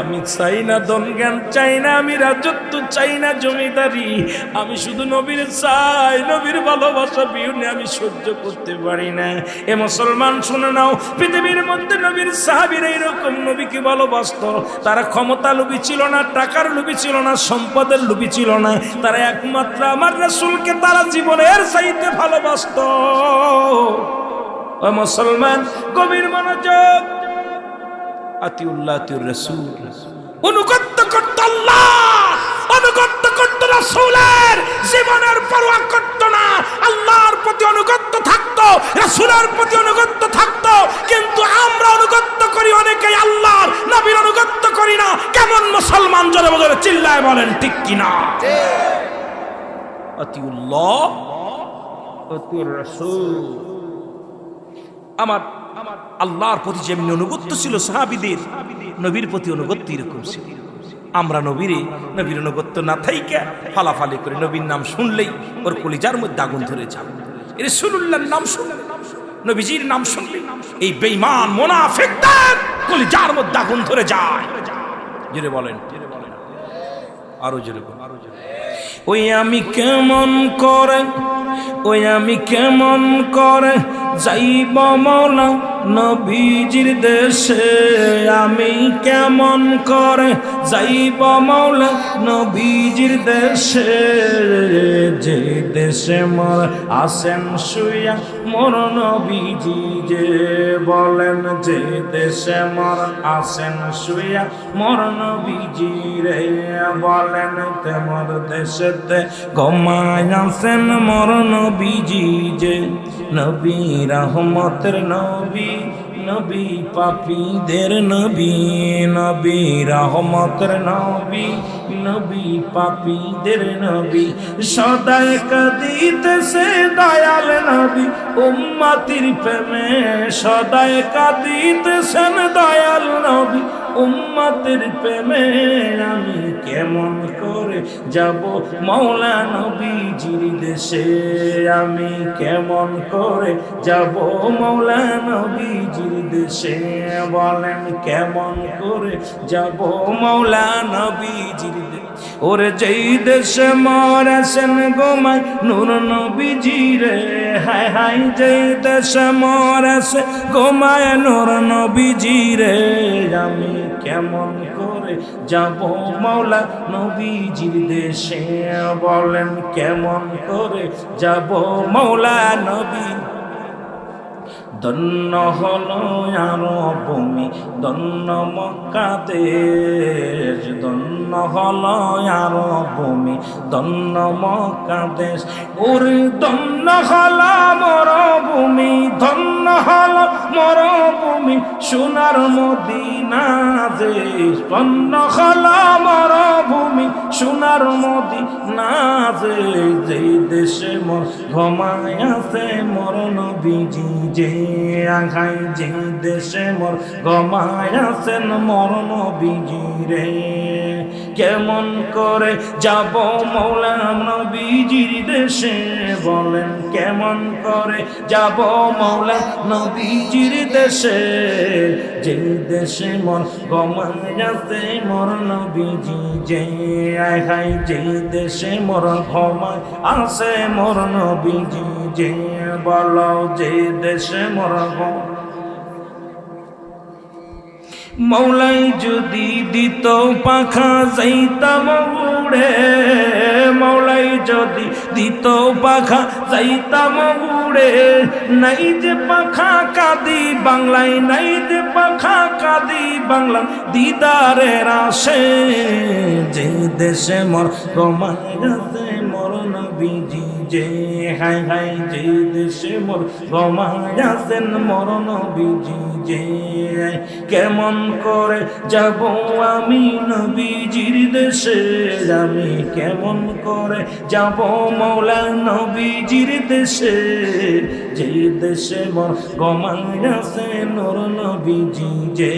আমি চাই না জ্ঞান, চাই না আমি রাজত্ব, চাই না জমিদারি। আমি শুধু নবীর চাই, নবীর ভালোবাসা বিহুনে আমি সহ্য করতে পারি না। এ মুসলমান, শুনে নাও, পৃথিবীর মধ্যে নবীর সাহাবির এইরকম নবীকে ভালোবাসত। তারা ক্ষমতা লোভী ছিল না, টাকার লোভী ছিল না, সম্পদের লোভী ছিল না। তারা একমাত্র আমার রাসূলকে তারা জীবনের চাইতে ভালোবাসত। ও মুসলমান, গভীর মনোযোগ আতিউল্লাহ আতিউর রাসূল অনুগত্য করত না। আল্লাহর প্রতি অনুগত্য থাকতো, রাসূলের প্রতি অনুগত্য থাকতো। কিন্তু আমরা অনুগত্য করি অনেকেই আল্লাহর, নবীর অনুগত্য করি না। কেমন মুসলমান জোরে বলে চিল্লায় বলেন, ঠিক কিনা? আতিউল্লাহ, আতিউর রাসূল। আমার আল্লাহর প্রতি যেমনি অনুগত্য ছিল, সাহাবিদের নবীর প্রতি অনুগত্য এরকম ছিল। আমরা নবীরে, নবীর অনুগত্য না থাইকা ফালাফালি করে নবীর নাম শুনলেই ওর কলিজার মধ্যে আগুন ধরে যাব এর সুলুল্লাহর নাম শুনলে, নবীজির নাম শুনলে এই বেঈমান মোনাফিকদের কলিজার মধ্যে আগুন ধরে যায়। জোরে বলেন। আরও জোরে আরও জোরে ওই আমি কেমন করে ওই আমি কেমন করে যাইব মৌলা? নবীজির দেশে আমি কেমন করে যাইব মৌলা নবীজির দেশে? যে দেশে মর আসেন শুয়া মোর নবীজি যে বলেন, যে দেশে মর আসেন শুয়া মোর নবীজি রে বলেন তেমর দেশেতে গমায় আসেন মোর নবীজি যে। নবী রহমতের নবী নবী, পাপীদের নবী নবী রহমতের নবী নবী পাপীদের নবী। সদায় কাঁদিতেছে দয়াল নবী, উম্মাতির প্রেমে সদায় কাঁদিতেছেন দয়াল নবী। উম্মাতের প্রেমে আমি কেমন করে যাব? মৌলা নবীজির দেশে আমি কেমন করে যাব মৌলা নবীজির দেশে? বলেন, কেমন করে যাব মৌলা নবীজির ওরে যেই দেশে মরেছেন গোমাই নূর নবীজি রে। হায় হায়, যেই দেশে মরেছে গোমায় নূর নবীজি রে। আমি কেমন যাব মৌলা নবীজির দেশে। বলেন, কেমন করে যাব মৌলা নবী? দন্ন হলো আর ভূমি দন্ন মক্কাদেশ। দন্ন হলো আর ভূমি দন্ন মক্কাদেশ। ওরে দন্ন হলো মরভূমি ধন্য হলো মরভূমি, সোনার মদিনা দেশ দন্ন হলো মরভূমি, সোনার মদিনা যেই দেশে মর ঘমায় আছে মরণ বিজি যে আঘাই যে দেশে মর গমায় আছেন মরণ বিজিরে কেমন করে যাব মৌলা নবীজির দেশে? বলেন, কেমন করে যাব মৌলা নবীজির দেশে? যে দেশে মন গমায় আছে মর নবীজি যে আঘাই যে দেশে মর ঘমায় আছে মর নবীজি যে। বলো, যে দেশে মরব মৌলাই যদি দিত পাখা যাইতাম উড়ে। মৌলাই যদি দিত পাখা যাইতাম উড়ে। নাই যে পাখা কাদি বাংলায়, নাই যে পাখা কাদি বাংলা দিদারের আসে। যে দেশে মর রমায় মরণ বিজি যে হাই হাই যে দেশে মোর গমায়াছেন মরণ বিজি যে। কেমন করে যাব আমি নবীজির দেশে? আমি কেমন করে যাব মৌলা নবীজির দেশে? যে দেশে মোর গমায়াছেন মোর নবীজি যে।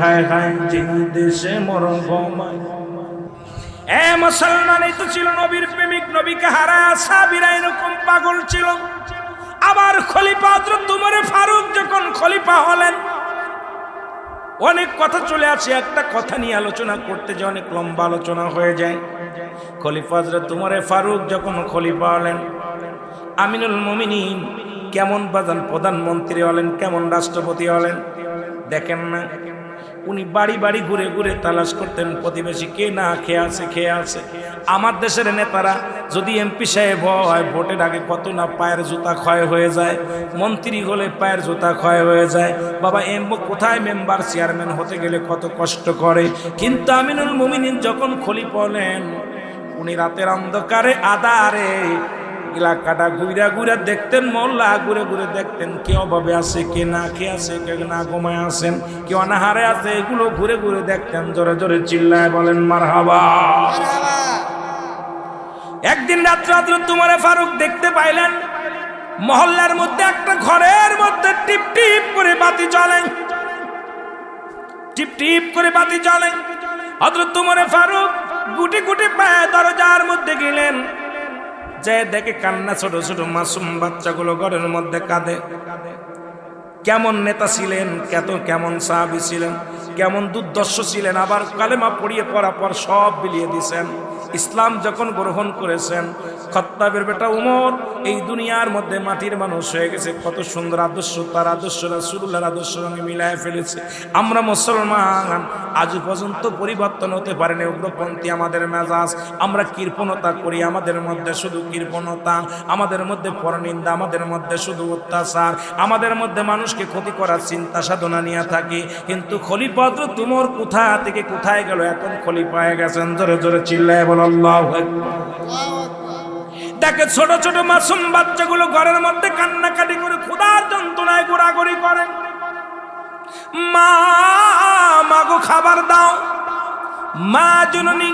হাই হাই যে দেশে মোর গমায় এ মুসলমান এই তো ছিল নবীর প্রেমিক, নবীকে হারা সাবিরা এরকম পাগল ছিল। আবার খলিফা উমরে ফারুক যখন খলিফা হলেন, অনেক কথা চলে আসে, একটা কথা নিয়ে আলোচনা করতে যে অনেক লম্বা আলোচনা হয়ে যায়। খলিফা উমরে ফারুক যখন খলিফা হলেন, আমিনুল মুমিনিন কেমন বাজান প্রধানমন্ত্রী হলেন, কেমন রাষ্ট্রপতি হলেন, দেখেন না। উনি বাড়ি বাড়ি ঘুরে ঘুরে তালাশ করতেন, প্রতিবেশী কে না খেয়ে আছে খেয়ে আছে? আমার দেশের নেতারা যদি এমপি সাহেব হয়, ভোটের আগে কত না পায়ের জুতা ক্ষয় হয়ে যায়, মন্ত্রী হলে পায়ের জুতা ক্ষয় হয়ে যায়, বাবা, এম, কোথায় মেম্বার চেয়ারম্যান হতে গেলে কত কষ্ট করে? কিন্তু আমিনুল মুমিনিন যখন খলি পড়লেন উনি রাতের অন্ধকারে আদারে এলাকাটা ঘুরা ঘুরে দেখতেন মহল্লা ঘুরে ঘুরে দেখতেন কে অভাবে আছে কে না খেয়ে আছে কে না ঘুমায় আছেন কে অনাহারে আছে এগুলো ঘুরে ঘুরে দেখতেন জোরে জোরে চিল্লায় বলেন মার হাবা একদিন রাত্র রাত্র তোমার ফারুক দেখতে পাইলেন মহল্লার মধ্যে একটা ঘরের মধ্যে টিপ টিপ করে বাতি জ্বলে। টিপ টিপ করে বাতি জ্বলে। হজরত তোমার ফারুক গুটি গুটি পায়ে দরজার মধ্যে গেলেন। যে দেখে কান্না ছোট ছোট মাসুম বাচ্চাগুলো ঘরের মধ্যে কাঁদে। কেমন নেতা ছিলেন, কেত কেমন সাহাবি ছিলেন? কেমন দুর্দর্শ ছিলেন, আবার কালেমা পড়িয়ে পড়া পর সব বিলিয়ে দিছেন ইসলাম যখন গ্রহণ করেছেন, খত্তাবের বেটা উমর এই দুনিয়ার মধ্যে মাটির মানুষ হয়ে গেছে। কত সুন্দর আদর্শ, তার আদর্শ রাসুল্লাহর আদর্শ রঙে মিলায় ফেলেছে। আমরা মুসলমান, আজ পর্যন্ত পরিবর্তন হতে পারেনি উগ্রপন্থী আমাদের মেজাজ। আমরা কৃপণতা করি, আমাদের মধ্যে শুধু কৃপণতা, আমাদের মধ্যে পরনিন্দা, আমাদের মধ্যে শুধু অত্যাচার, আমাদের মধ্যে মানুষকে ক্ষতি করার চিন্তা সাধনা নিয়ে থাকি। কিন্তু খলিপত্র তুমর কোথা থেকে কোথায় গেল? এখন খলিফা হয়ে গেছেন, জোরে জোরে চিল্লায় বল আল্লাহু। দেখে ছোট ছোট মাসুম বাচ্চাগুলো ঘরের মধ্যে কান্নাকাটি করে ক্ষুধার যন্ত্রণায় ঘোরাঘুরি করে। মা, মাগো খাবার দাও। মা জননী,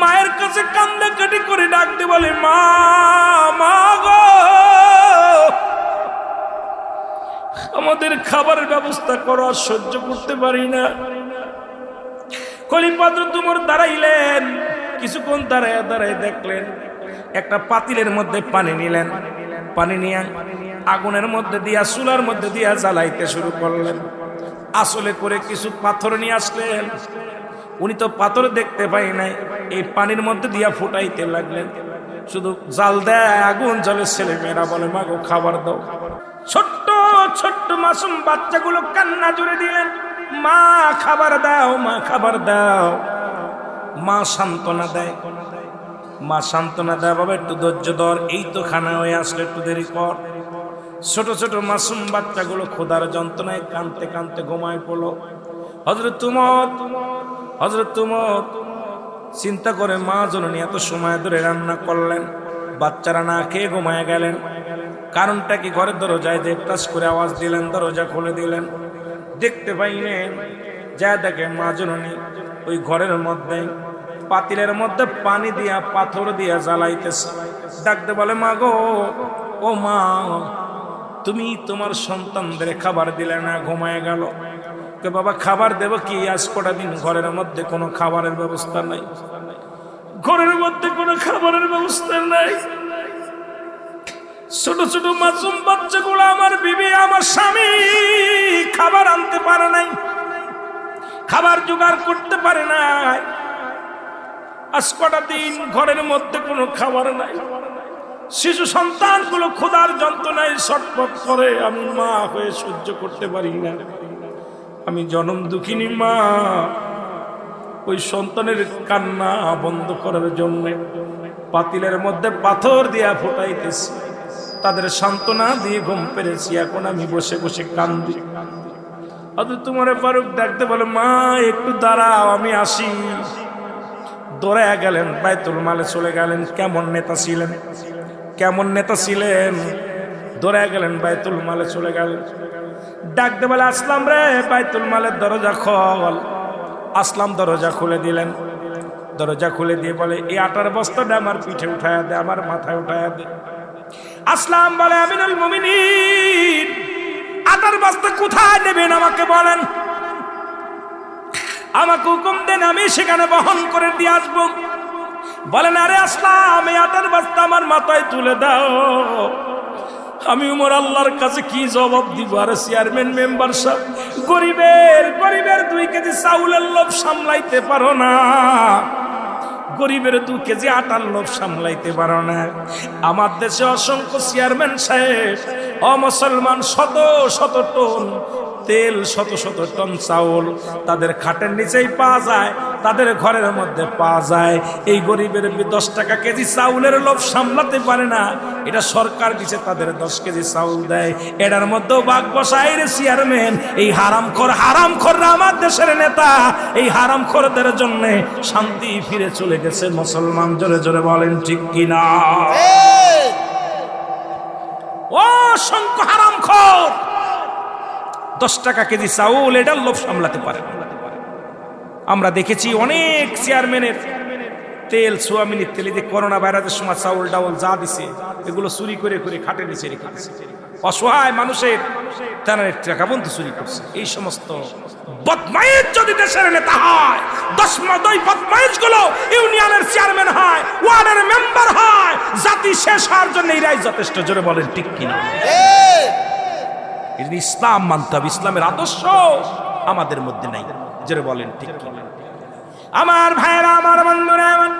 মায়ের কাছে কান্নাকাটি করে ডাকতে বলে, মা মা গো আমাদের খাবারের ব্যবস্থা করো সহ্য করতে পারি না। কলিপাত্র তুমর দাঁড়াইলেন, কিছুক্ষণ দাঁড়ায় দাঁড়ায় দেখলেন, একটা পাতিলের মধ্যে পানি নিলেন। পানি নিয়ে আগুনের মধ্যে দিয়া, চুলার মধ্যে দিয়া জ্বালাইতে শুরু করলেন। আসলে করে কিছু পাথর নিয়ে আসলেন। উনি তো পাথর দেখতে পাই নাই, এই পানির মধ্যে দিয়া ফুটাইতে লাগলেন। শুধু জাল দেয়, আগুন জলে ছেলে মেয়েরা বলে, মাগো, খাবার দাও। ছোট্ট ছোট্ট মাসুম বাচ্চাগুলো কান্না জুড়ে দিলেন, মা, খাবার দাও, মা, খাবার দাও। মা সান্ত্বনা দেয়। মা সান্ত্বনা দেয় বাবা, একটু ধৈর্য ধর, এই তো খানা হয়ে আসলে, একটু দেরি কর। ছোট ছোট মাসুম বাচ্চাগুলো খোদার যন্ত্রণায় কানতে কানতে ঘুমায় পড়ল। হজরত তুমত হজরত তুমত চিন্তা করে মা জননী এত সময় ধরে রান্না করলেন, বাচ্চারা না খেয়ে ঘুমায় গেলেন। কারণটা কি? ঘরের দরজায় টাচ করে আওয়াজ দিলেন, দরজা খুলে দিলেন। দেখতে পাইলেন যা দেখে মা জননী ওই ঘরের মধ্যে, পাতিলের মধ্যে পানি দিয়া, পাথর দিয়া জ্বালাইতেছে। ডাকতে বলে, মা গো, ও মা, তুমি তোমার সন্তানদের খাবার দিলে না, ঘুমায় গেল? কে বাবা, খাবার দেব কি? আজ কটা দিন ঘরের মধ্যে কোনো খাবারের ব্যবস্থা নাই। ঘরের মধ্যে কোনো খাবারের ব্যবস্থা নাই। ছোট ছোট মাসুম বাচ্চাগুলো আমার বিবি, আমার স্বামী খাবার আনতে পারে নাই, খাবার জোগাড় করতে পারে নাই। আজ কটা দিন ঘরের মধ্যে কোনো খাবার নাই। শিশু সন্তানগুলো ক্ষুধার যন্ত্রণায় ছটফট করে, আমি মা হয়ে সহ্য করতে পারি না। আমি জনম দুঃখিনী মা। ওই সন্তানের কান্না বন্ধ করার জন্য পাতিলের মধ্যে পাথর দিয়া ফুটাইতেছি। তাদের সান্ত্বনা দিয়ে ঘুম পেরেছি, এখন আমি বসে বসে কান্দি। হয়তো তোমার ফারুক ডাকতে বলে, মা, একটু দাঁড়াও, আমি আসি। দৌড়ায় গেলেন, বাইতুল মালে চলে গেলেন। কেমন নেতা ছিলেন? কেমন নেতা ছিলেন? দৌড়ায় গেলেন, বাইতুল মালে চলে গেলেন। ডাকতে বলে, আসলাম রে, বাইতুল মালের দরজা খল। আসলাম, দরজা খুলে দিলেন। দরজা খুলে দিয়ে বলে, এই আটার বস্তাটা আমার পিঠে উঠায় দে, আমার মাথায় উঠায় দে। আসলাম বলে, আমিনুল মুমিনিন আটার বস্তা কোথায় দেবেন আমাকে বলেন? আমাকে হুকুম দেন, আমি সেখানে বহন করে দিয়ে আসব। বলেন, আরে আসলাম, এই আটার বস্তা আমার মাথায় তুলে দাও। আমি উমর আল্লাহর কাছে কি জবাব দিব? আর চেয়ারম্যান, মেম্বার সব গরিবের গরিবের দুই কেজি চাউলের লোভ সামলাইতে পারো না। গরিবের দু কেজি আটার লোভ সামলাইতে পারো না। আমার দেশে অসংখ্য চেয়ারম্যান সাহেব অমুসলমান শত শত টন তেল শত শত টন চাউল তাদের খাটের নিচেই পাওয়া যায় তাদের ঘরের মধ্যে পাওয়া যায়। এই গরিবের দশ টাকা কেজি চাউলের লোভ সামলাতে পারে না। এটা সরকার দিছে তাদের দশ কেজি চাউল দেয়। এটার মধ্যেও বাঘ বসাই রে চেয়ারম্যান এই হারাম খর হারাম খররা আমার দেশের নেতা। এই হারাম খরদের জন্য শান্তি ফিরে চলে গেছে মুসলমান জোরে জোরে বলেন ঠিক কিনা? ও শঙ্ক হারাম খর দশ টাকা কেজি চাউল, এটার লোভ সামলাতে পারে আমরা দেখেছি অনেক চেয়ারম্যানের তেল সোয়ামিনির তেলে যে করোনা ভাইরাসের সময় চাউল, ডাউল যা দিছে, এগুলো চুরি করে করে খাটে নিচে রেখে অসহায় মানুষের তারা টাকা বন্ধু চুরি করছে। এই সমস্ত বদমাইশ যদি দেশের নেতা হয়, দশ মদই বদমাইশগুলো ইউনিয়নের চেয়ারম্যান হয়, ওয়ার্ডের মেম্বার হয়, জাতি শেষ হওয়ার জন্য এরাই যথেষ্ট। জোরে বলেন, ঠিক কিনা? এই ইসলাম মানতে হবে। ইসলামের আদর্শ আমাদের মধ্যে নাই। জোরে বলেন, ঠিক আমার ভাইরা আমার বন্ধুরা, আমার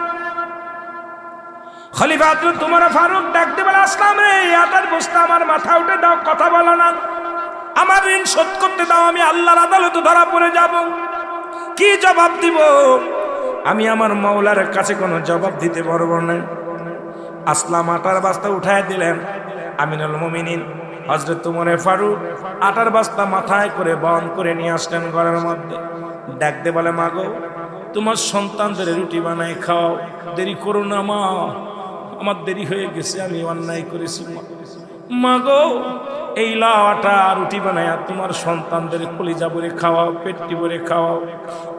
খলিফা তোমার ফারুক ডাকতে বলে আসলাম রে। আটার বস্তা আমার মাথা উঠে দাও, কথা বলো না। আমার ঋণ শোধ করতে দাও, আমি আল্লাহর আদালতে ধরা পড়ে যাব। কি জবাব দিব? আমি আমার মাওলার কাছে কোনো জবাব দিতে পারব না। আসলাম আটার বস্তা উঠায় দিলেন। আমিনুল মুমিনিন হজরত তুমরে ফারুক আটার বস্তা মাথায় করে বহন করে নিয়ে আসলেন ঘরের মধ্যে। ডাকতে বলে, মাগো, তোমার সন্তানদের রুটি বানায় খাও, দেরি করো না মা, আমার দেরি হয়ে গেছে, আমি অন্যায় করেছি মা। মা গো এই লাও আটা রুটি বানায় তোমার সন্তানদের কলিজা ভরে খাওয়াও, পেটটি ভরে খাওয়াও।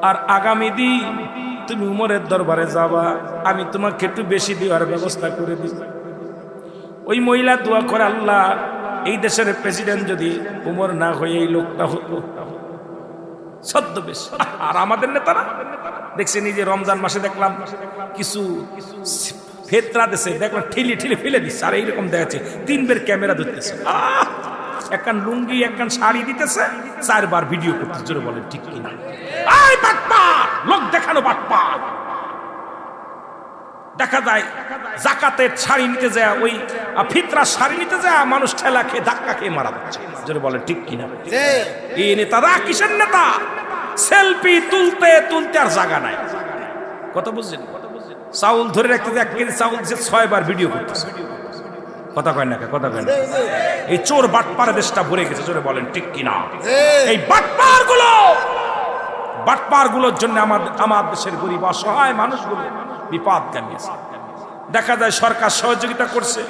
আর আগামী দিন তুমি উমরের দরবারে যাবা, আমি তোমাকে একটু বেশি দেওয়ার ব্যবস্থা করে দিব। ওই মহিলা দোয়া করে, আল্লাহ এই দেশের প্রেসিডেন্ট যদি উমর না হয়ে এই লোকটা হতো, ছদ্মবেশ। আর আমাদের নেতারা? দেখছি নিজে রমজান মাসে দেখলাম কিছু ফেতরা দেশে, দেখলাম ঠেলে ঠেলে ফেলে দিচ্ছে, আর এইরকম দেখাচ্ছে তিন বের ক্যামেরা ধরতেছে! একখান লুঙ্গি, একখান শাড়ি দিতেছে, চারবার ভিডিও করতে জোরে বলেন, ঠিক কিনা? লোক দেখানো বাটপার! দেখা যায় জাকাতের শাড়ি নিতে যায় ওই ফিতরা শাড়ি নিতে যায় মানুষ ঠেলা খেয়ে ধাক্কা খেয়ে মারা যাচ্ছে। জোরে বলেন ঠিক কিনা? এই নেতারা কিসের নেতা? সেলফি তুলতে তুলতে আর জায়গা নাই। কথা বুঝছেন? চাউল ধরে রাখতে এক কেজি চাউল দিচ্ছে ছয়বার ভিডিও করতেছে। কথা কয় না কথা কয় না এই চোর বাটপার দেশটা ভরে গেছে জোরে বলেন ঠিক কিনা? এই বাটপারগুলো বাটপারগুলোর জন্য আমার আমার দেশের গরিব, অসহায় মানুষগুলো বিপদ কামিয়েছে। দেখা যায় সরকার সহযোগিতা করছে,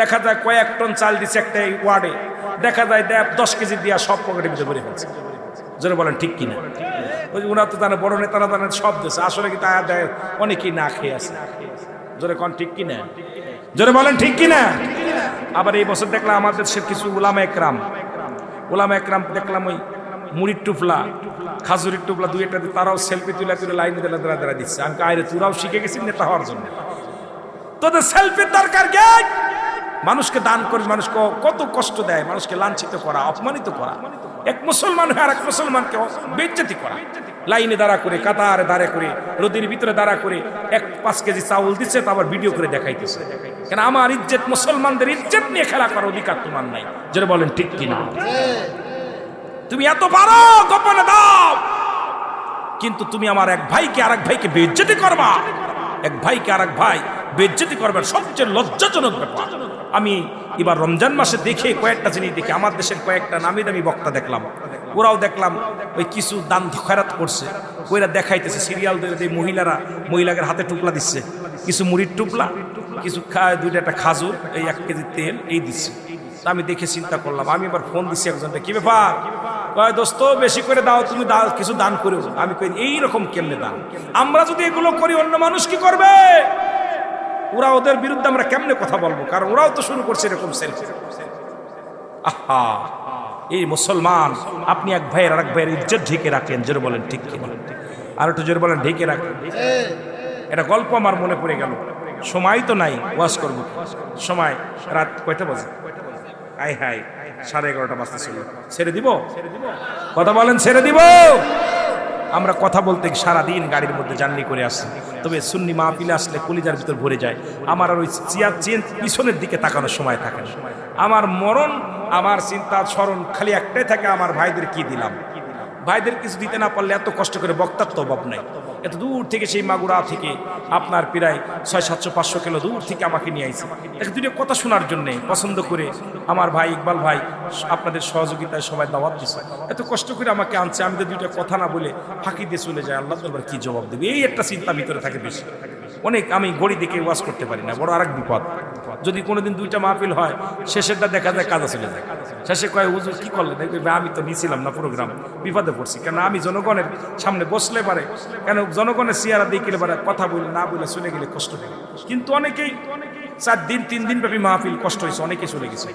দেখা যায় কয়েক টন চাল দিচ্ছে একটা ওয়ার্ডে, দেখা যায় দেব দশ কেজি দিয়া সব পকেটের ভিতরে ভরে ফেলছে। জোরে বলেন, ঠিক কিনা? ওই ওনার তো জানে, বড় নেতারা জানে, সব দেশে আসলে কি তা দেয়, অনেকেই না খেয়ে আছে। জোরে কন, ঠিক কিনা? জোরে বলেন, ঠিক কিনা? আবার এই বছর দেখলাম আমাদের দেশের কিছু উলামা একরাম। ওলামা একরাম দেখলাম ওই মুড়ির টুপলা খাজুরির টুপলা দুই একটা তারাও সেলফি তুলে তুলে লাইনে দিলে দাঁড়া দাঁড়া দিচ্ছে। আমি আরে তোরাও শিখে গেছিস নেতা হওয়ার জন্য। তোদের সেলফির দরকার কে? মানুষকে দান করে মানুষকে কত কষ্ট দেয়, মানুষকে লাঞ্ছিত করা, অপমানিত করা। এক মুসলমান হয়ে আর এক মুসলমানকে বেজ্জতি করা। লাইনে দাঁড়া করে, কাতারে দাঁড়া করে রোদের ভিতরে দাঁড়া করে, এক পাঁচ কেজি চাউল দিচ্ছে, তা আবার ভিডিও করে দেখাইতেছে। কেন, আমার ইজ্জত মুসলমানদের ইজ্জত নিয়ে খেলা করার অধিকার তোমার নাই। যেটা বলেন, ঠিক কিনা? তুমি এত পারো, গোপনে দাও। কিন্তু তুমি আমার এক ভাইকে আর এক ভাইকে বেজ্জতি করবা। এক ভাইকে আর এক ভাই বেজ্জতি করবার সবচেয়ে লজ্জাজনক ব্যাপার। আমি এবার রমজান মাসে দেখে কয়েকটা জিনিস দেখে আমার দেশের কয়েকটা নামি দামি বক্তা দেখলাম। ওরাও দেখলাম, ওই কিছু দান খয়রাত করছে। ওইরা দেখাইতেছে, সিরিয়াল দিয়ে মহিলারা মহিলাদের হাতে টুকলা দিচ্ছে। কিছু মুড়ির টুকলা কিছু দুইটা একটা খাজুর, এই এক কেজি তেল, এই দিচ্ছে। আমি দেখে চিন্তা করলাম, আমি এবার ফোন দিচ্ছি একজনকে, কি ব্যাপার? কয়, দোস্ত, বেশি করে দাও, তুমি দাও, কিছু দান করে আমি কই, এইরকম কেমনে দান? আমরা যদি এগুলো করি, অন্য মানুষ কি করবে? ওরা ওদের বিরুদ্ধে আমরা কেমনে কথা বলব? কারণ ওরাও তো শুরু করছে এরকম সেলফি আহা, এই মুসলমান, আপনি এক ভাইয়ের আর এক ভাইয়ের ইজ্জত ঢেকে রাখেন, জোরে বলেন, ঠিক কি বলেন আর একটু জোরে বলেন, ঢেকে রাখেন। এটা গল্প আমার মনে পড়ে গেল। সময় তো নাই ওয়াশ করব। সময়, রাত কয়টা বাজে? আয় হাই, সাড়ে এগারোটা বাজতেছিল। ছেড়ে দিব? কথা বলেন, ছেড়ে দিব? আমরা কথা বলতে সারাদিন গাড়ির মধ্যে জার্নি করে আসি। তবে সুন্নি মাহফিলে আসলে কলিজার ভিতর ভরে যায়। আমার আর ওই চেয়ার চেন পিছনের দিকে তাকানোর সময় থাকে আমার মরণ, আমার চিন্তা, স্মরণ খালি একটাই থাকে, আমার ভাইদের কি দিলাম? ভাইদের কিছু দিতে না পারলে এত কষ্ট করে বক্তার তো অভাব নাই। এত দূর থেকে সেই মাগুরা থেকে আপনার প্রায় ছয়, সাতশো, পাঁচশো কিলো দূর থেকে আমাকে নিয়ে আইছে। একটা দুটো কথা শোনার জন্যে পছন্দ করে আমার ভাই ইকবাল ভাই আপনাদের সহযোগিতায় সবাই দাওয়াত দিছে। এত কষ্ট করে আমাকে আনছে, আমি তো দুইটা কথা না বলে ফাঁকি দিয়ে চলে যায় আল্লাহ তোমার কি জবাব দেবে? এই একটা চিন্তা ভিতরে থাকে বেশি। অনেক আমি গড়ি দেখে ওয়াজ করতে পারি না, বড় আরেক বিপদ। যদি কোনোদিন দুইটা মাহফিল হয়, শেষেরটা দেখা যায় কাজা চলে যায়। শেষে কয়, হুজুর, কি করলেন? আমি তো নিছিলাম না প্রোগ্রাম বিপদে পড়ছি। কেন আমি জনগণের সামনে বসলে পারে, কেন জনগণের চেয়ারা দিয়ে পারে, কথা বলে না বলে চলে গেলে কষ্ট হয় কিন্তু অনেকেই চার দিন, তিন দিন ব্যাপী মাহফিল কষ্ট হয়েছে, অনেকে চলে গেছে।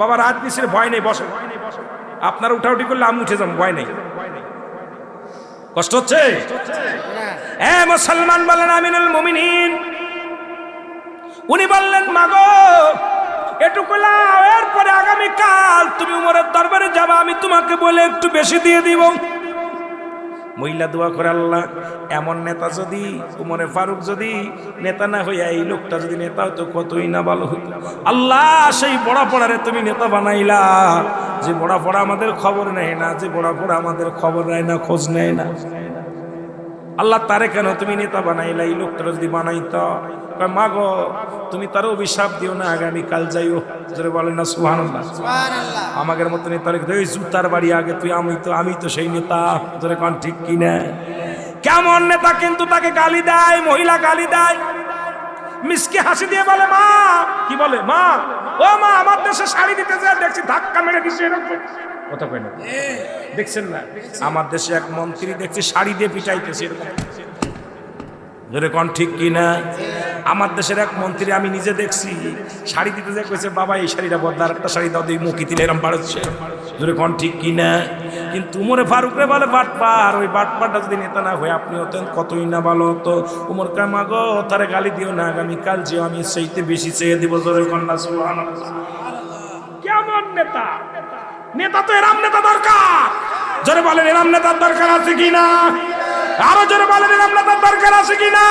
বাবা, রাত নিচের ভয় নেই, বসে। আপনার উঠাউটি করলে আমি উঠে যাব, ভয় নেই। কষ্ট হচ্ছে? মুসলমান বলেন আমিনুল মুমিনিন। উনি বললেন, মাগো, এটুকু লাও, এরপরে আগামীকাল তুমি উমরের দরবারে যাবা, আমি তোমাকে বলে একটু বেশি দিয়ে দিব। মহিলা দোয়া করে, আল্লাহ, এমন নেতা যদি, উমরে ফারুক যদি নেতা না হইয়া, এই লোকটা যদি নেতা হতো কতই না ভালো হতো আল্লাহ, সেই বড়া পড়ারে তুমি নেতা বানাইলা। যে বড়া পড়া আমাদের খবর নেয় না, যে বড়া পড়া আমাদের খবর নেয় না, খোঁজ নেয় না। আল্লাহ তারে কেন তুমি নেতা বানাইলা? এই লোকটা যদি বানাইতো? মা গো তুমি তার অভিশাপ দিও না আগামী কাল যাইও। জোরে বলেন না সুহান আমাদের মতো নেতা ওই জুতার বাড়ি আগে তুই আমি তো আমি তো সেই নেতা। জোরে কন ঠিক কিনা কেমন নেতা কিন্তু তাকে গালি দেয় মহিলা গালি দেয়। মিসকে হাসি দিয়ে বলে মা! কি বলে? মা! ও মা আমার দেশে শাড়ি দিতে যায় দেখছি ধাক্কা মেরে দিচ্ছে এরকম। কথা কয় না দেখছেন না? আমার দেশে এক মন্ত্রী দেখছি শাড়ি দিয়ে পিটাইতেছে এরকম। কন ঠিক কি না? আমার দেশের এক মন্ত্রী আমি নিজে দেখছি শাড়ি দিতে যে কইছে বাবা এই শাড়িটা বদলা একটা শাড়ি দাও দিয়ে মুখি দিলে এরম বাড়ছে। কন ঠিক কি না? কিন্তু উমরে ফারুক রে বলে বাটপার ওই বাটপারটা যদি নেতা না হয়ে আপনি হতেন কতই না ভালো হতো। উমর কামা গো তারে গালি দিও না আগামীকাল যে আমি সেইতে বেশি চেয়ে দিব জোরে কন্যা সুবহানাল্লাহ। কেমন নেতা? নেতা তো এরাম নেতা দরকার। জোরে বলেন, এরাম নেতার দরকার আছে কি না আরও জোরে বলেন, এরাম নেতার দরকার আছে কি না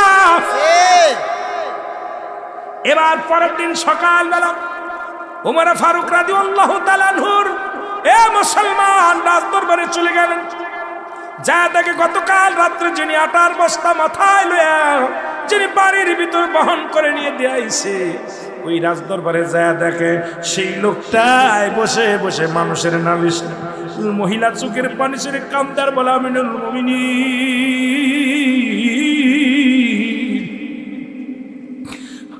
এবার পরের দিন সকালবেলা উমরে ফারুক রাজি আল্লাহ তালানহুর এ মুসলমান রাজ দরবারে চলে গেলেন। যা দেখে গতকাল রাত্রে যিনি আটার বস্তা মাথায় লয়া, যিনি বাড়ির ভিতর বহন করে নিয়ে দিয়েছে ওই রাজ দরবারে যা দেখে সেই লোকটাই বসে বসে মানুষের নালিশ মহিলা চোখের পানি সেরে কামদার বলে, আমিনুল মুমিনিন।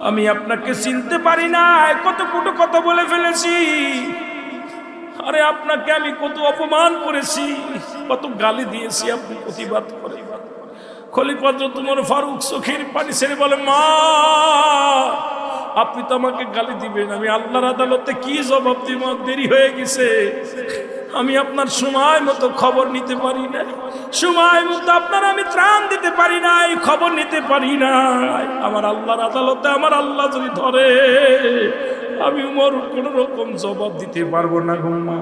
আমি আপনাকে চিনতে পারি না কত কুটো কথা বলে ফেলেছি। আরে আপনাকে আমি কত অপমান করেছি, কত গালি দিয়েছি, আপনি প্রতিবাদ করে খলিফা তোমার ফারুক চোখের পানি ছেড়ে বলে, মা আপনি তো আমাকে গালি দিবেন। আমি আল্লাহর আদালতে কি জবাব দিব? দেরি হয়ে গেছে। আমি আপনার সময় মতো খবর নিতে পারি না সময় মতো আপনার আমি ত্রাণ দিতে পারি নাই, খবর নিতে পারি না আমার আল্লাহর আদালতে আমার আল্লাহ যদি ধরে, আমি উমর, কোন রকম জবাব দিতে পারব না ঘুমা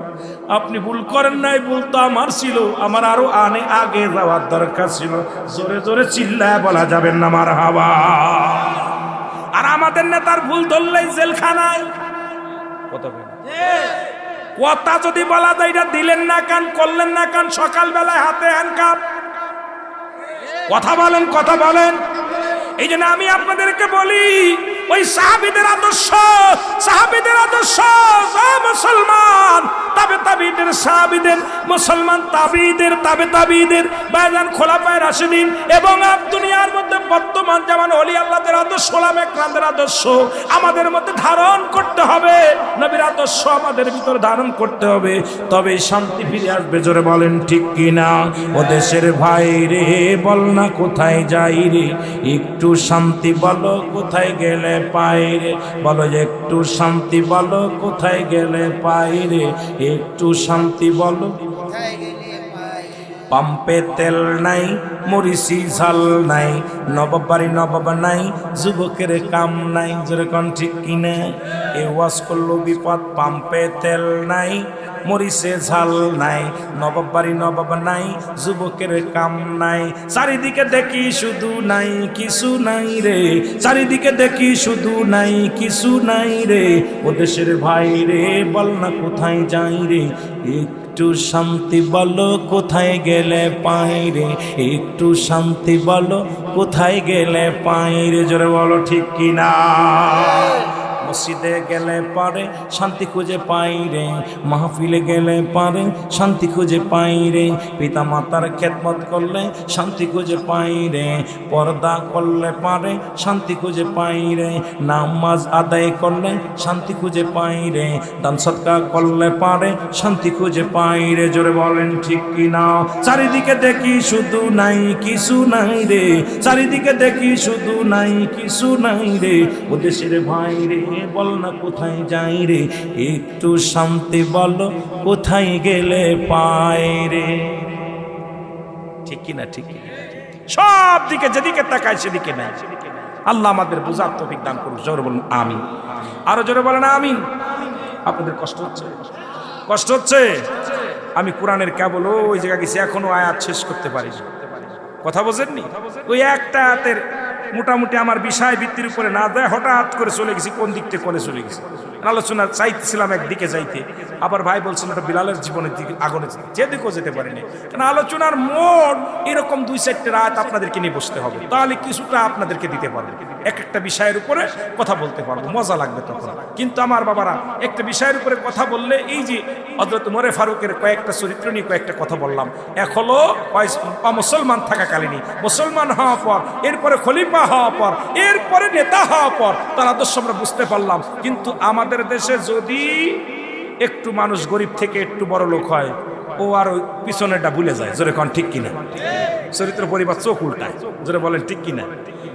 আপনি ভুল করেন নাই, ভুল তো আমার ছিল। আমার আরও আনে আগে যাওয়ার দরকার ছিল। জোরে জোরে চিল্লায় বলা যাবেন না আমার হাওয়া আর আমাদের নেতার ভুল ধরলেই জেলখানায়। কথা যদি বলা যায় এটা দিলেন না কান, করলেন না কান, সকালবেলায় হাতে হ্যান্ডকাপ কথা বলেন কথা বলেন। এই জন্য আমি আপনাদেরকে বলি, ওই সাহাবিদের আদর্শ সাহাবিদের আদর্শ মুসলমান তাবে তাবিদের, সাহাবিদের, মুসলমান তাবিদের, তাবে তাবিদের বায়ান খোলাফায় রাশিদিন এবং আপ দুনিয়ার মধ্যে বর্তমান যেমন অলি আল্লাহদের আদর্শ, ওলাম একরামদের আদর্শ, আমাদের মধ্যে ধারণ করতে হবে। নবীর আদর্শ আমাদের ভিতর ধারণ করতে হবে। তবে শান্তি ফিরে আসবে, জোরে বলেন ঠিক কিনা? ও দেশের ভাই রে বল না কোথায় যাই রে? একটু শান্তি বলো কোথায় গেলে পাই রে? বলো একটু শান্তি বলো কোথায় গেলে পাই রে? একটু শান্তি বলো। পাম্পে তেল নাই, মরিচি ঝাল নাই নবাব বাড়ি নবাব নাই, যুবকের কাম নাই যেরকম ঠিক কিনে এ ওয়াজ করল বিপদ, পাম্পে তেল নাই, মরিচে ঝাল নাই নবাব বাড়ি নবাব নাই, যুবকের কাম নাই। চারিদিকে দেখি শুধু নাই, কিছু নাই রে। চারিদিকে দেখি শুধু নাই, কিছু নাই রে। ও দেশের ভাই রে বল না কোথায় যাই রে। একটু শান্তি বলো, কোথায় গেলে পায়রে একটু শান্তি বলো, কোথায় গেলে পায়রে জোরে বলো, ঠিক কিনা? মসজিদে গেলে পারে, শান্তি খুঁজে পাই রে। মাহফিলে গেলে পারে, শান্তি খুঁজে পাই রে। পিতা মাতার খেদমত করলে শান্তি খুঁজে পাই রে। পর্দা করলে পারে, শান্তি খুঁজে পাই রে। নামাজ আদায় করলে শান্তি খুঁজে পাই রে। দান সৎকা করলে পারে, শান্তি খুঁজে পাই রে। জোরে বলেন, ঠিক কিনা চারিদিকে দেখি শুধু নাই, কিছু নাই রে। চারিদিকে দেখি শুধু নাই, কিছু নাই রে। ও ভাই রে। বল না কোথায় যাই রে, একটু শান্তি বলো কোথায় গেলে পাই রে। ঠিক কিনা, ঠিক? সব দিকে যেদিকে তাকায় সেদিকে নাই আল্লাহ আমাদের বোঝার তৌফিক দান করুক, জোরে বলুন, আমিন। আরও জোরে বলেন, আমিন। আপনাদের কষ্ট হচ্ছে? কষ্ট হচ্ছে? আমি কোরআনের কেবল ওই জায়গা গেছি, এখনও আয়াত শেষ করতে পারি কথা বোঝেননি ওই একটা হাতের মোটামুটি আমার বিষয় ভিত্তির উপরে না দেয় হঠাৎ করে চলে গেছি, কোন দিক থেকে কোনে চলে গেছি। আলোচনা চাইতেছিলাম একদিকে যাইতে। আবার ভাই বলছেন ওটা বিলালের জীবনের দিকে আগুনে যেদিকেও যেতে পারিনি। কেন আলোচনার মোড় এরকম দুই চারটে রাত আপনাদেরকে নিয়ে বসতে হবে। তাহলে কিছুটা আপনাদেরকে দিতে পারব। এক একটা বিষয়ের উপরে কথা বলতে পারব, মজা লাগবে তখন। কিন্তু আমার বাবারা একটা বিষয়ের উপরে কথা বললে এই যে হজরত মোরে ফারুকের কয়েকটা চরিত্র নিয়ে কয়েকটা কথা বললাম। হলো বা মুসলমান থাকাকালীনই মুসলমান হওয়া পর, এরপরে খলিফা হওয়া পর, এরপরে নেতা হওয়া পর, তার আদর্শ আমরা বুঝতে পারলাম। কিন্তু আমাদের দেশে যদি একটু মানুষ গরিব থেকে একটু বড় লোক হয়, ও আর ওই পিছনেরটা ভুলে যায়। জোরে কন, ঠিক কিনা? চরিত্র পরিবার চোখ উল্টায়। জোরে বলেন, ঠিক কিনা?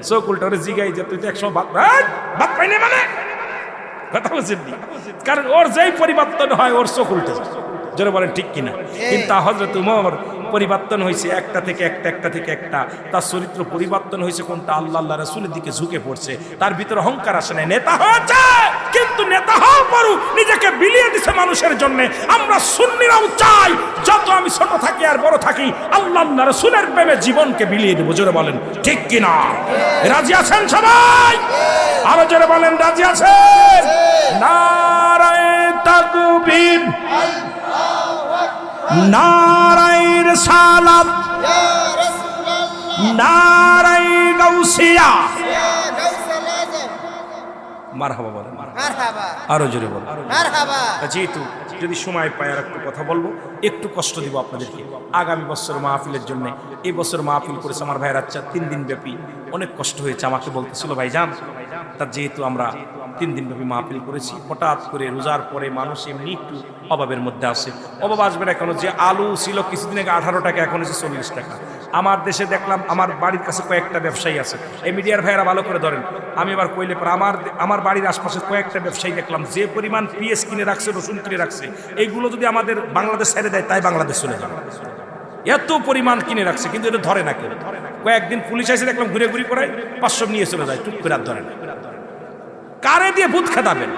চোখ উল্টা ওরে জিগাই যে তুই তো একসময় ভাত ভাত ভাত পাইনি মানে? কথা বুঝেননি কারণ ওর যেই পরিবর্তন হয় ওর চোখ উল্টে যারা জোরে বলেন ঠিক কিনা? কিন্তু হজরত উমর পরিবর্তন হয়েছে, একটা থেকে একটা একটা থেকে একটা। তার চরিত্র পরিবর্তন হয়েছে কোনটা? আল্লাহ আল্লাহ রসুলের দিকে ঝুঁকে পড়ছে। তার ভিতরে অহংকার আসে নাই। নেতা হয়েছে কিন্তু নেতা হওয়া পরও নিজেকে বিলিয়ে দিছে মানুষের জন্য। আমরা সুন্নিরাও চাই, যত আমি ছোট থাকি আর বড় থাকি, আল্লাহ আল্লাহ রসুলের প্রেমে জীবনকে বিলিয়ে দেবো। জোরে বলেন, ঠিক কিনা? রাজি আছেন সবাই? আরও জোরে বলেন, রাজি আছেন? নারায় তাকবীর। নারায়ের রেসালাত নারাই গাউসিয়া। যেহেতু আচ্ছা, যদি সময় পায় আর একটু কথা একটু কষ্ট আপনাদেরকে। আগামী মাহফিলের জন্য মাহফিল করেছে আমার আচ্ছা, তিন দিন ব্যাপী। অনেক কষ্ট হয়েছে আমাকে ভাই যান যেহেতু আমরা তিন দিন ব্যাপী মাহফিল করেছি। হঠাৎ করে রোজার পরে মানুষ এমনি একটু অভাবের মধ্যে আসে অভাব আসবে না কেন যে আলু ছিল কিছুদিন আগে আঠারো টাকা, এখন হচ্ছে চল্লিশ টাকা। আমার দেশে দেখলাম, আমার বাড়ির কাছে কয়েকটা ব্যবসায়ী আছে। এই মিডিয়ার ভাইয়েরা ভালো করে ধরেন, আমি এবার কইলে পর আমার আমার বাড়ির আশপাশে কয়েকটা ব্যবসায়ী দেখলাম, যে পরিমাণ পিএস কিনে রাখছে, রসুন কিনে রাখছে, এইগুলো যদি আমাদের বাংলাদেশ ছেড়ে দেয়, তাই বাংলাদেশ চলে যাবে। এত পরিমাণ কিনে রাখছে, কিন্তু এটা ধরে না কেউ। কয়েকদিন পুলিশ এসে দেখলাম, ঘুরে ঘুরে করে পাঁচশো নিয়ে চলে যায়, টুক করে আর ধরে না। কারে দিয়ে ভূত খেদাবেন?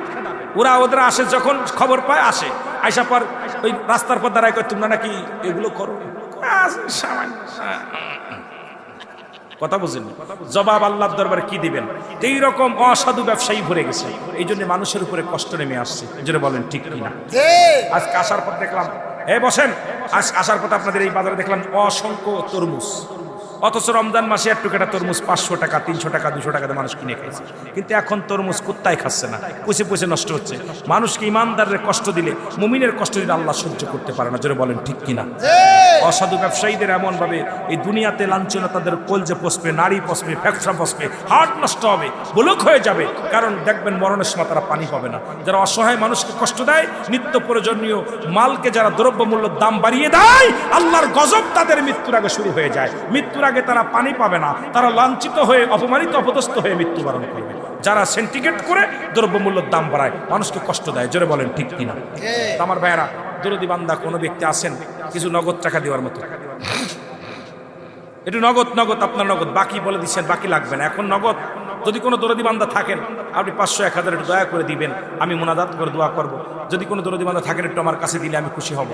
ওরা ওদের আসে, যখন খবর পায়, আসে। আইসা পর ওই রাস্তার পর দাঁড়ায় তোমরা নাকি এগুলো করো? কথা বুঝেন জবাব আল্লাহর দরবারে কি দিবেন? এই রকম অসাধু ব্যবসায়ী ভরে গেছে। এই জন্য মানুষের উপরে কষ্ট নেমে আসছে। জন্য বলেন, ঠিক কিনা আজকে আসার পর দেখলাম, এ বসেন আজ আসার পর আপনাদের এই বাজারে দেখলাম অসংখ্য তরমুজ। অথচ রমজান মাসে একটু টুকাটা তরমুজ পাঁচশো টাকা, তিনশো টাকা, দুশো টাকাতে মানুষ কিনে খাইছে। কিন্তু এখন তরমুজ কুত্তায় খাচ্ছে না। পুষে পুষে নষ্ট হচ্ছে। মানুষকে ইমানদারের কষ্ট দিলে, মুমিনের কষ্ট দিলে আল্লাহ সহ্য করতে পারে না। জোরে বলেন, ঠিক কিনা? অসাধু ব্যবসায়ীদের এমনভাবে এই দুনিয়াতে লাঞ্ছনা তাদের কলজে পসবে নারী পসবে ফ্যাকসা পসবে হার্ট নষ্ট হবে বুলক হয়ে যাবে। কারণ দেখবেন মরণের সময় তারা পানি পাবে না। যারা অসহায় মানুষকে কষ্ট দেয় নিত্য প্রয়োজনীয় মালকে যারা দ্রব্য মূল্যের দাম বাড়িয়ে দেয় আল্লাহর গজব তাদের মৃত্যুর আগে শুরু হয়ে যায়। মৃত্যুর আগে তারা পানি পাবে না। তারা লাঞ্ছিত হয়ে অপমানিত অপদস্থ হয়ে মৃত্যুবরণ করবে। যারা সেন্টিকেট করে দ্রব্যমূল্যের দাম বাড়ায় মানুষকে কষ্ট দেয়। জোরে বলেন ঠিক কিনা? আমার ভাইয়েরা দরদি বান্দা কোনো ব্যক্তি আছেন, কিছু নগদ টাকা দেওয়ার মতো। একটু নগদ নগদ, আপনার নগদ, বাকি বলে দিচ্ছেন, বাকি লাগবে না। এখন নগদ, যদি কোনো দরদি বান্দা থাকেন, আপনি পাঁচশো, এক হাজার একটু দয়া করে দিবেন, আমি মোনাদাত করে দোয়া করব। যদি কোনো দরদি বান্দা থাকেন, একটু আমার কাছে দিলে আমি খুশি হব।